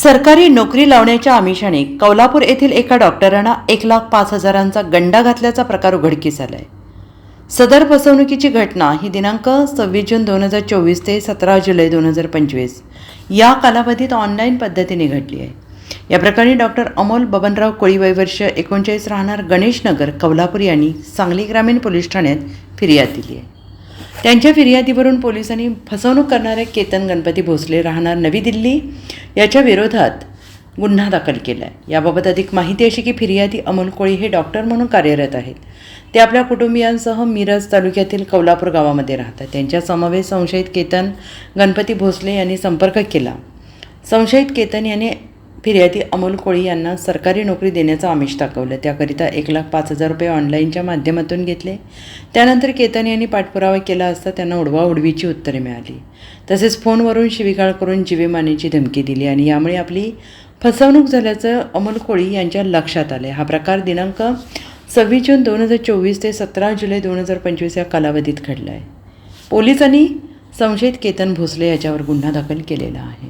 सरकारी नोकरी लावण्याच्या आमिषाने कौलापूर येथील एका डॉक्टरांना एक लाख पाच हजारांचा गंडा घातल्याचा प्रकार उघडकीस आलाय. सदर फसवणुकीची घटना ही दिनांक सव्वीस जून दोन हजार चोवीस ते सतरा जुलै दोन हजार पंचवीस या कालावधीत ऑनलाईन पद्धतीने घडली आहे. या प्रकरणी डॉक्टर अमोल बबनराव कोळीवय वर्ष एकोणचाळीस राहणार गणेशनगर कौलापूर यांनी सांगली ग्रामीण पोलीस ठाण्यात फिर्याद दिली आहे. त्यांच्या फिर्यादीवरून पोलिसांनी फसवणूक करणारे केतन गणपती भोसले राहणार नवी दिल्ली याच्या विरोधात गुन्हा दाखल केला आहे याबाबत अधिक माहिती अशी की फिर्यादी अमोल कोळी हे डॉक्टर म्हणून कार्यरत आहेत. ते आपल्या कुटुंबियांसह मिरज तालुक्यातील कौलापूर गावामध्ये राहतात. त्यांच्या समवेत संशयित केतन गणपती भोसले यांनी संपर्क केला. संशयित केतन याने फिर्यादी अमोल कोळी यांना सरकारी नोकरी देण्याचं आमिष दाखवलं. त्याकरिता एक लाख पाच हजार रुपये ऑनलाईनच्या माध्यमातून घेतले. त्यानंतर केतन यांनी पाठपुरावा केला असता त्यांना उडवाउडवीची उत्तरे मिळाली. तसेच फोनवरून शिवीगाळ करून जीवेमानेची धमकी दिली आणि यामुळे आपली फसवणूक झाल्याचं अमोल कोळी यांच्या लक्षात आले हा प्रकार दिनांक सव्वीस जून दोन हजार चोवीस ते सतरा जुलै दोन हजार पंचवीस या कालावधीत घडला आहे पोलिसांनी संशयित केतन भोसले याच्यावर गुन्हा दाखल केलेला आहे.